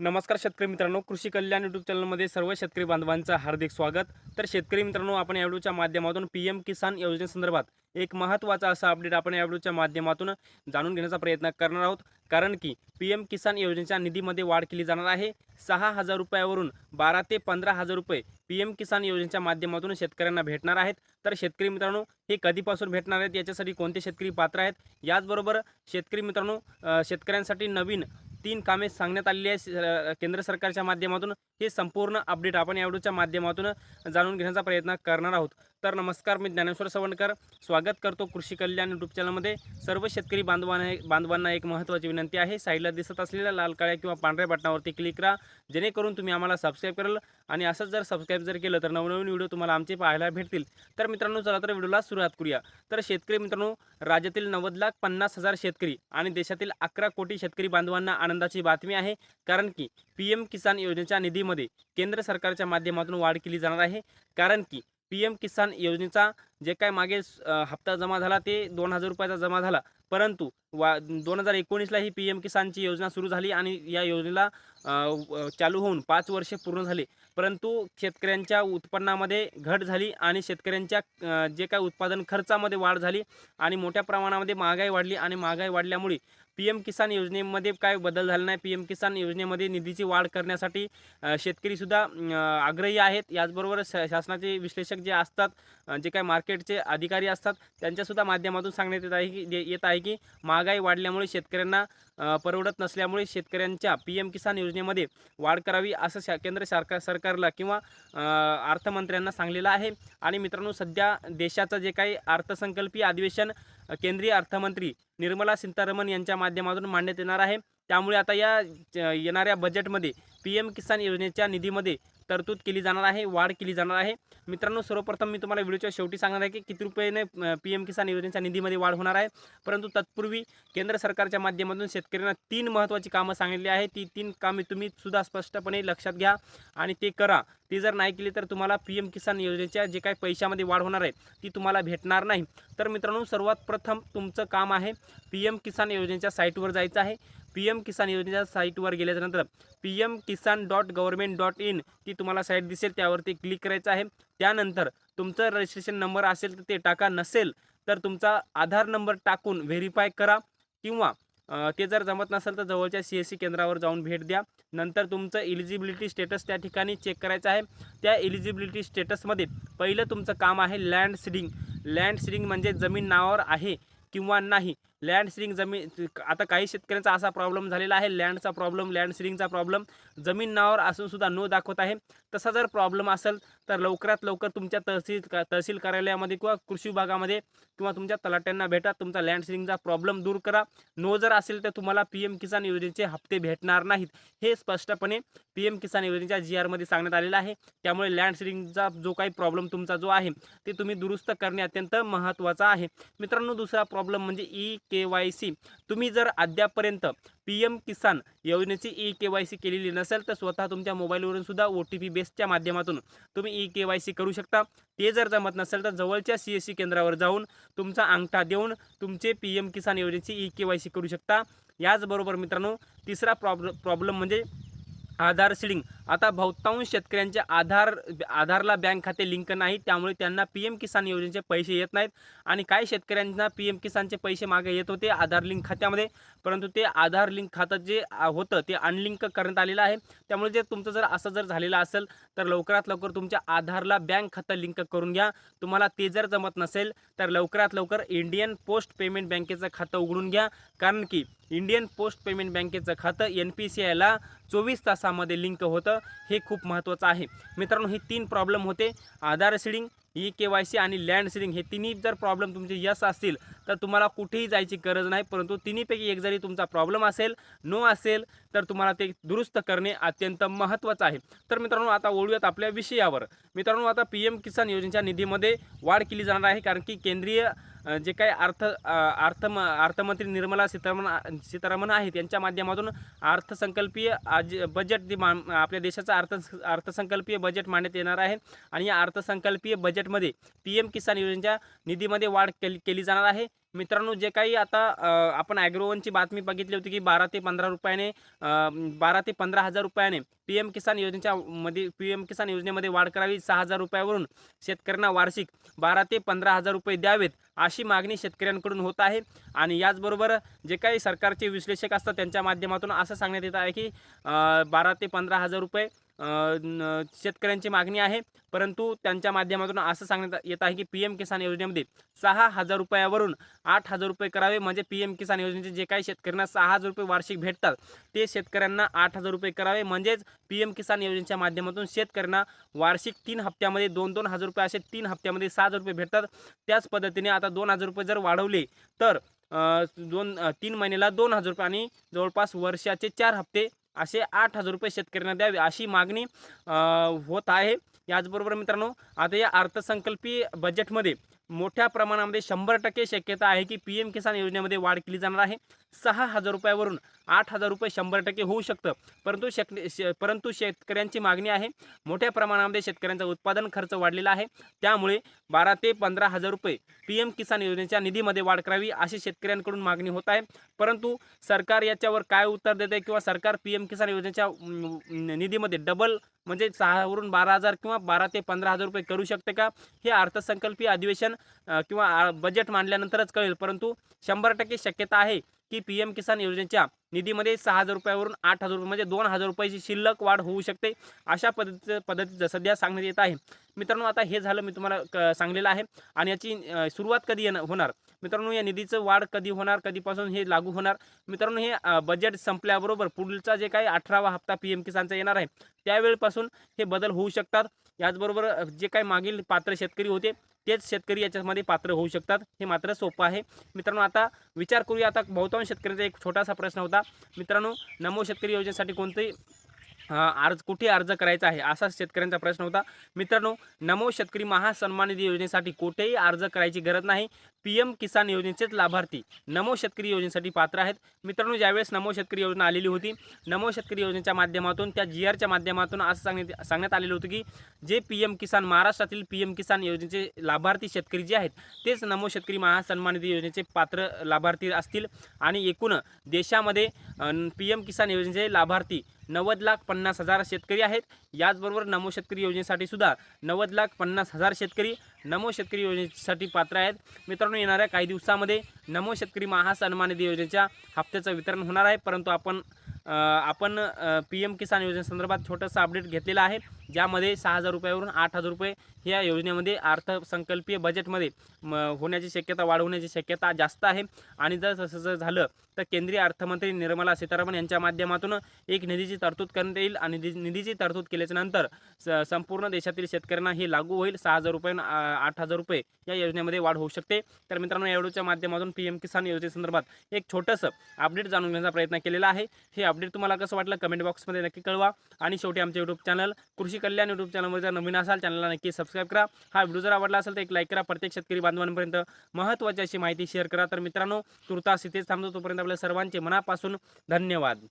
नमस्कार शेतकरी मित्रांनो कृषी कल्याण यूट्यूब चॅनलमध्ये सर्व शेतकरी बांधवांचं हार्दिक स्वागत. तर शेतकरी मित्रांनो आपण या व्हिडिओच्या माध्यमातून पी एम किसान योजनेसंदर्भात एक महत्त्वाचा असा अपडेट आपण या व्हिडिओच्या माध्यमातून जाणून घेण्याचा प्रयत्न करणार आहोत. कारण की पी एम किसान योजनेच्या निधीमध्ये वाढ केली जाणार आहे. सहा हजार रुपयावरून बारा ते पंधरा हजार रुपये पी एम किसान योजनेच्या माध्यमातून शेतकऱ्यांना भेटणार आहेत. तर शेतकरी मित्रांनो हे कधीपासून भेटणार आहेत? याच्यासाठी कोणते शेतकरी पात्र आहेत? याचबरोबर शेतकरी मित्रांनो शेतकऱ्यांसाठी नवीन तीन कामे सांगण्यात आलेली आहे केंद्र सरकारच्या माध्यमातून. हे संपूर्ण अपडेट आपण या व्हिडिओच्या माध्यमातून जाणून घेण्याचा प्रयत्न करणार आहोत. तर नमस्कार मी ज्ञानेश्वर सवणकर स्वागत करतो कृषी कल्याण यूट्यूब चॅनलमध्ये. सर्व शेतकरी बांधवांना बांधवांना एक महत्त्वाची विनंती आहे. साईडला दिसत असलेल्या लाल काळ्या किंवा पांढऱ्या बटनावरती क्लिक करा. जेणेकरून तुम्ही आम्हाला सबस्क्राईब कराल आणि असंच जर सबस्क्राईब जर केलं तर नवनवीन व्हिडिओ तुम्हाला आमचे पाहायला भेटतील. तर मित्रांनो चला तर व्हिडिओला सुरुवात करूया. तर शेतकरी मित्रांनो राज्यातील नव्वद लाख पन्नास हजार शेतकरी आणि देशातील अकरा कोटी शेतकरी बांधवांना आनंदाची बातमी आहे. कारण की पी एम किसान योजनेच्या निधीमध्ये केंद्र सरकारच्या माध्यमातून वाढ केली जाणार आहे. कारण की पी एम किसान योजनेचा जे काय मागे हप्ता जमा झाला ते दोन हजार रुपयाचा जमा झाला. परंतु वा दोन हजार एकोणीसला ही पी एम किसानची योजना सुरू झाली आणि या योजनेला चालू होऊन पाच वर्षे पूर्ण झाले. परंतु शेतकऱ्यांच्या उत्पन्नामध्ये घट झाली आणि शेतकऱ्यांच्या जे काय उत्पादन खर्चामध्ये वाढ झाली आणि मोठ्या प्रमाणामध्ये महागाई वाढली आणि महागाई वाढल्यामुळे पी एम किसान योजनेमध्ये काय बदल झाला नाही? पी एम किसान योजनेमध्ये निधीची वाढ करण्यासाठी शेतकरीसुद्धा आग्रही आहेत. याचबरोबर श शासनाचे विश्लेषक जे असतात जे काय मार्केटचे अधिकारी असतात त्यांच्यासुद्धा माध्यमातून सांगण्यात येत आहे की येत आहे की महागाई वाढल्यामुळे शेतकऱ्यांना परवडत नसल्यामुळे शेतकऱ्यांच्या पी एम किसान योजनेमध्ये वाढ करावी असं शा केंद्र सरकार सरकारला किंवा अर्थमंत्र्यांना सांगलेलं आहे. आणि मित्रांनो सध्या देशाचं जे काही अर्थसंकल्पीय अधिवेशन केंद्रीय अर्थमंत्री निर्मला सीतारामन यांच्या माध्यमातून मांडण्यात येणार आहे. त्यामुळे आता या येणाऱ्या बजेटमध्ये पी एम किसान योजनेच्या निधीमध्ये तरतूद केली जाणार आहे वाढ केली जाणार आहे. मित्रांनो सर्वप्रथम मी तुम्हाला व्हिडिओच्या शेवटी सांगणार आहे की किती रुपयाने पी एम किसान योजनेच्या निधीमध्ये वाढ होणार आहे. परंतु तत्पूर्वी केंद्र सरकारच्या माध्यमातून शेतकऱ्यांना तीन महत्त्वाची कामं सांगितली आहे ती तीन कामे तुम्ही सुद्धा स्पष्टपणे लक्षात घ्या आणि ते करा. ती जर नाही केली तर तुम्हाला पी एम किसान योजनेच्या जे काही पैशामध्ये वाढ होणार आहे ती तुम्हाला भेटणार नाही. तर मित्रांनो सर्वात प्रथम तुमचं काम आहे पी एम किसान योजनेच्या साईटवर जायचं आहे. पी एम किसान योजनेच्या साईटवर गेल्याच्यानंतर P M Kisan dot government dot in ती तुम्हाला साईट दिसेल त्यावरती क्लिक करायचं आहे. त्यानंतर तुमचं रजिस्ट्रेशन नंबर असेल तर ते टाका नसेल तर तुमचा आधार नंबर टाकून व्हेरीफाय करा किंवा ते जर जमत नसेल तर जवळच्या सी एस सी केंद्रावर जाऊन भेट द्या. नंतर तुमचं इलिजिबिलिटी स्टेटस त्या ठिकाणी चेक करायचं आहे. त्या इलिजिबिलिटी स्टेटसमध्ये पहिलं तुमचं काम आहे लँड सिडिंग लँड सिडिंग म्हणजे जमीन नावावर आहे किंवा नाही. लँड सिरिंग जमीन आता काही शेतकऱ्यांचा असा प्रॉब्लेम झालेला आहे. लँडचा प्रॉब्लेम लँड सिरिंगचा प्रॉब्लेम जमीन नावावर असूनसुद्धा नो दाखवत आहे. तसा जर प्रॉब्लेम असेल तर लवकरात लवकर तुमच्या तहसील का तहसील कार्यालयामध्ये किंवा कृषी विभागामध्ये किंवा तुमच्या तलाट्यांना भेटा. तुमचा लँड सिरिंगचा प्रॉब्लेम दूर करा. नो जर असेल तर तुम्हाला पी एम किसान योजनेचे हप्ते भेटणार नाहीत. हे स्पष्टपणे पी एम किसान योजनेच्या जी आरमध्ये सांगण्यात आलेलं आहे. त्यामुळे लँड सिरिंगचा जो काही प्रॉब्लेम तुमचा जो आहे ते तुम्ही दुरुस्त करणे अत्यंत महत्त्वाचं आहे. मित्रांनो दुसरा प्रॉब्लेम म्हणजे ई के वाय सी. तुम्ही जर अद्यापर्यंत पी एम किसान योजनेची ई के वाय सी केलेली नसेल तर स्वतः तुमच्या मोबाईलवरून सुद्धा ओ टी पी बेसच्या माध्यमातून तुम्ही ई के वाय सी करू शकता. ते जर जमत नसेल तर जवळच्या सी एस सी केंद्रावर जाऊन तुमचा अंगठा देऊन तुमचे पी एम किसान योजनेची ई के वाय सी करू शकता. याचबरोबर मित्रांनो तिसरा प्रॉब्ल प्रॉब्लेम म्हणजे आधार सिडिंग आता बहुतांश शेतकऱ्यांचे आधार आधारला बँक खाते लिंक नाही. त्यामुळे त्यांना पी एम किसान योजनेचे पैसे येत नाहीत. आणि काही शेतकऱ्यांना पी एम किसानचे पैसे मागे येत होते आधार लिंक खात्यामध्ये. परंतु ते आधार लिंक खातं जे होतं ते अनलिंक करण्यात आलेलं आहे. त्यामुळे जे तुमचं जर असं जर झालेलं असेल तर लवकरात लवकर तुमच्या आधारला बँक खातं लिंक करून घ्या. तुम्हाला ते जर जमत नसेल तर लवकरात लवकर इंडियन पोस्ट पेमेंट बँकेचं खातं उघडून घ्या. कारण की इंडियन पोस्ट पेमेंट बँकेचं खातं एन पी सी आयला चोवीस तासामध्ये लिंक होतं. हे खूप महत्त्वाचं आहे. मित्रांनो हे तीन प्रॉब्लेम होते. Aadhaar seeding E K Y C आणि लँड सीडिंग हे तिन्ही जर प्रॉब्लेम तुमचे यस असतील तर तुम्हाला कुठेही जायची गरज नाही परंतु तिन्हीपैकी एक जरी तुमचा प्रॉब्लेम असेल नो असेल तर तुम्हाला ते दुरुस्त करणे अत्यंत महत्त्वाचं आहे. तर मित्रांनो आता ओळूयात आपल्या विषयावर. मित्रांनो आता पी एम किसान योजनेच्या निधीमध्ये वाढ केली जाणार आहे कारण की केंद्रीय जे काही अर्थ अर्थम अर्थ अर्थमंत्री निर्मला सीतारामन सीतारामन आहेत यांच्या माध्यमातून अर्थसंकल्पीय आज बजेट मा आपल्या देशाचा अर्थ अर्थसंकल्पीय बजेट मांडण्यात येणार आहे. आणि या अर्थसंकल्पीय बजेटमध्ये पी एम किसान योजनेच्या निधीमध्ये वाढ केली केली जाणार आहे. मित्रांनो जे काही आता आपण ॲग्रोवनची बातमी बघितली होती की बारा ते पंधरा रुपयाने बारा ते पंधरा हजार रुपयाने पी एम किसान योजनेच्या मध्ये पी एम किसान योजनेमध्ये वाढ करावी सहा हजार रुपयावरून शेतकऱ्यांना वार्षिक बारा ते पंधरा हजार रुपये द्यावेत अशी मागणी शेतकऱ्यांकडून होत आहे. आणि याचबरोबर जे काही सरकारचे विश्लेषक असतात त्यांच्या माध्यमातून असं सांगण्यात येत आहे की बारा ते पंधरा हजार रुपये शेतकऱ्यांची मागणी आहे. परंतु त्यांच्या माध्यमातून असं सांगण्यात येत आहे की पी एम किसान योजनेमध्ये सहा हजार रुपयावरून आठ हजार रुपये करावे. म्हणजे पी एम किसान योजनेचे जे काही शेतकऱ्यांना सहा हजार रुपये वार्षिक भेटतात ते शेतकऱ्यांना आठ हजार रुपये करावे. म्हणजेच पी एम किसान योजनेच्या माध्यमातून शेतकऱ्यांना वार्षिक तीन हप्त्यामध्ये दोन दोन हजार रुपये असे तीन हप्त्यामध्ये सहा हजार रुपये भेटतात. त्याच पद्धतीने आता दोन हजार रुपये जर वाढवले तर दोन तीन महिन्याला दोन हजार रुपये आणि जवळपास वर्षाचे चार हप्ते असे आठ हजार रुपये शेतकऱ्यांना द्यावे अशी मागणी होत आहे. याचबरोबर मित्रांनो आता या अर्थसंकल्पीय बजेटमध्ये मोठ्या प्रमाणामध्ये शंभर टक्के शक्यता आहे की पी एम किसान योजनेमध्ये वाढ केली जाणार आहे. सहा हजार रुपयावरून आठ हजार रुपये शंभर टक्के होऊ शकतं. परंतु शक शे- परंतु शेतकऱ्यांची मागणी आहे. मोठ्या प्रमाणामध्ये शेतकऱ्यांचा उत्पादन खर्च वाढलेला आहे. त्यामुळे बारा ते पंधरा हजार रुपये पी एम किसान योजनेच्या निधीमध्ये वाढ करावी अशी शेतकऱ्यांकडून मागणी होत आहे. परंतु सरकार याच्यावर काय उत्तर देते किंवा सरकार पी एम किसान योजनेच्या निधीमध्ये डबल म्हणजे सहावरून बारा हजार किंवा बारा ते पंधरा हजार रुपये करू शकते का? हे अर्थसंकल्पीय अधिवेशन किंवा बजेट मांडल्यानंतरच कळेल. परंतु शंभर टक्के शक्यता आहे. की पी एम किसान योजनेच्या निधीमध्ये सहा हजार रुपयावरून आठ हजार रुपये म्हणजे दोन हजार रुपयाची शिल्लक वाढ होऊ शकते. अशा पद्धतीचं पद्धतीचं सध्या सांगण्यात येत आहे. मित्रांनो आता हे झालं मी तुम्हाला क सांगलेलं आहे आणि याची सुरुवात कधी येणं होणार? मित्रांनो या निधीचं वाढ कधी होणार? कधीपासून हे लागू होणार? मित्रांनो हे बजेट संपल्याबरोबर पुढचा जे काही अठरावा हप्ता पी एम किसानचा येणार आहे त्यावेळेपासून हे बदल होऊ शकतात. याचबरोबर जे काही मागील पात्र शेतकरी होते तेच शेतकरी याच्यामध्ये पात्र होऊ शकतात हे मात्र सोपं आहे. मित्रांनो आता विचार करूया. आता बहुतांश शेतकऱ्यांचा एक छोटासा प्रश्न होता. मित्रांनो नमो शेतकरी योजनेसाठी कोणतेही अर्ज कुठे अर्ज करायचा आहे असा शेतकऱ्यांचा प्रश्न होता. मित्रांनो नमो शेतकरी महासन्मान निधी योजनेसाठी कुठेही अर्ज करायची गरज नाही. पी एम किसान योजनेचेच लाभार्थी नमो शेतकरी योजनेसाठी पात्र आहेत. मित्रांनो ज्यावेळेस नमो शेतकरी योजना आलेली होती नमो शेतकरी योजनेच्या माध्यमातून त्या जी आरच्या माध्यमातून असं सांगण्यात सांगण्यात आलेलं होतं की जे पी एम किसान महाराष्ट्रातील पी एम किसान योजनेचे लाभार्थी शेतकरी जे आहेत तेच नमो शेतकरी महासन्मान निधी योजनेचे पात्र लाभार्थी असतील. आणि एकूण देशामध्ये पी एम किसान योजनेचे लाभार्थी नव्वद लाख पन्नास हजार शेतकरी आहेत. याचबरोबर नमो शेतकरी योजनेसाठी सुद्धा नव्वद लाख पन्नास हजार शेतकरी नमो शेतकरी योजनेसाठी पात्र आहेत. मित्रांनो येणाऱ्या काही दिवसामध्ये नमो शेतकरी महासन्मान निधी योजनेच्या हप्त्याचं वितरण होणार आहे. परंतु आपण आपण पी एम किसान योजनेसंदर्भात छोटंसं अपडेट घेतलेलं आहे. ज्यामध्ये सहा हजार रुपयावरून आठ हजार रुपये ह्या योजनेमध्ये अर्थसंकल्पीय बजेटमध्ये म, होण्याची शक्यता वाढवण्याची शक्यता जास्त आहे. आणि जर तसं जर झालं तर केंद्रीय अर्थमंत्री निर्मला सीतारामन यांच्या माध्यमातून एक निधीची तरतूद करण्यात येईल. आणि निधी- निधीची तरतूद केल्याच्यानंतर स संपूर्ण देशातील शेतकऱ्यांना हे लागू होईल. सहा हजार रुपये आठ हजार रुपये या योजनेमध्ये वाढ होऊ शकते. तर मित्रांनो या व्हिडिओच्या माध्यमातून पी एम किसान योजनेसंदर्भात एक छोटंसं अपडेट जाणून घेण्याचा प्रयत्न केलेला आहे. हे अपडेट तुम्हाला कसं वाटलं कमेंट बॉक्समध्ये नक्की कळवा. आणि शेवटी आमचे यूट्यूब चॅनल कृषी कल्याण यूट्यूब चॅनलवर जर नवीन असाल चॅनलला नक्की सबस्क्राईब करा. हा व्हिडिओ जर आवडला असेल तर एक लाईक करा. प्रत्येक शेतकरी बांधवांपर्यंत महत्त्वाची अशी माहिती शेअर करा. तर मित्रांनो तुर्तास इथेच थांबतो. तोपर्यंत आपल्या सर्वांचे मनापासून धन्यवाद.